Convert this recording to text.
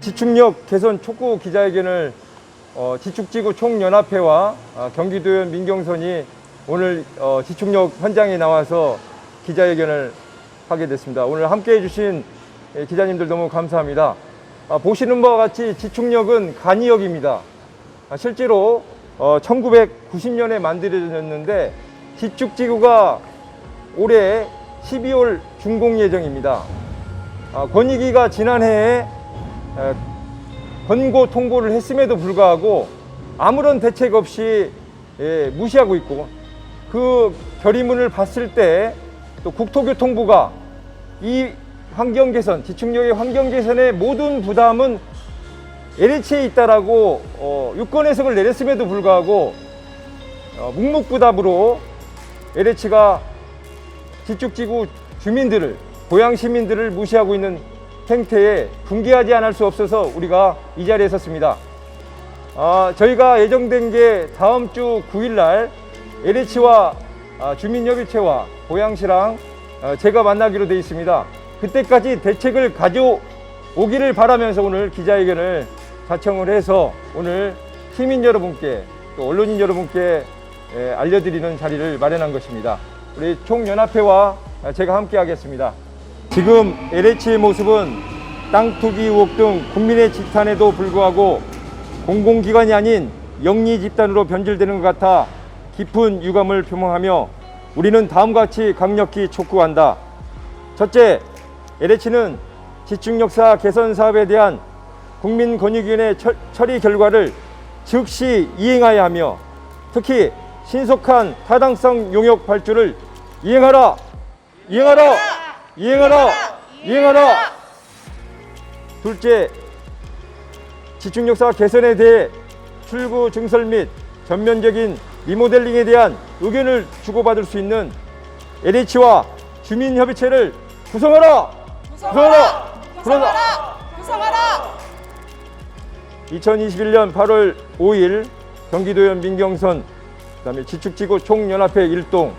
지축력 개선 촉구 기자회견을 어, 지축지구 총연합회와 아, 경기도연 민경선이 오늘 어, 지축력 현장에 나와서 기자회견을 하게 됐습니다. 오늘 함께 해주신 예, 기자님들 너무 감사합니다. 아, 보시는 바와 같이 지축력은 간이역입니다. 아, 실제로 어, 1990년에 만들어졌는데 지축지구가 올해 12월 준공 예정입니다. 아, 권익위가 지난해에 에, 권고 통보를 했음에도 불구하고 아무런 대책 없이 예, 무시하고 있고 그 결의문을 봤을 때 또 국토교통부가 이 환경 개선, 지축력의 환경 개선의 모든 부담은 LH에 있다라고 어, 유권 해석을 내렸음에도 불구하고 어, 묵묵부답으로 LH가 지축지구 주민들을 고향 시민들을 무시하고 있는 행태에 분개하지 않을 수 없어서 우리가 이 자리에 섰습니다. 아, 저희가 예정된 게 다음 주 9일 날 LH와 아, 주민협의체와 고양시랑 어, 제가 만나기로 돼 있습니다. 그때까지 대책을 가져오기를 바라면서 오늘 기자회견을 자청을 해서 오늘 시민 여러분께 또 언론인 여러분께 예, 알려드리는 자리를 마련한 것입니다. 우리 총연합회와 제가 함께 하겠습니다. 지금 LH의 모습은 땅 투기 의혹 등 국민의 지탄에도 불구하고 공공기관이 아닌 영리 집단으로 변질되는 것 같아 깊은 유감을 표명하며 우리는 다음과 같이 강력히 촉구한다. 첫째, LH는 지축역사 개선 사업에 대한 국민권익위원회 처- 처리 결과를 즉시 이행하여야 하며 특히 신속한 타당성 용역 발주를 이행하라! 이행하라! 이행하라! 이행하라! 둘째, 지축역사 개선에 대해 출구 증설 및 전면적인 리모델링에 대한 의견을 주고받을 수 있는 LH와 주민협의체를 구성하라! 구성하라! 구성하라! 구성하라! 2021년 8월 5일 경기도연 민경선 그다음에 지축지구 총연합회 일동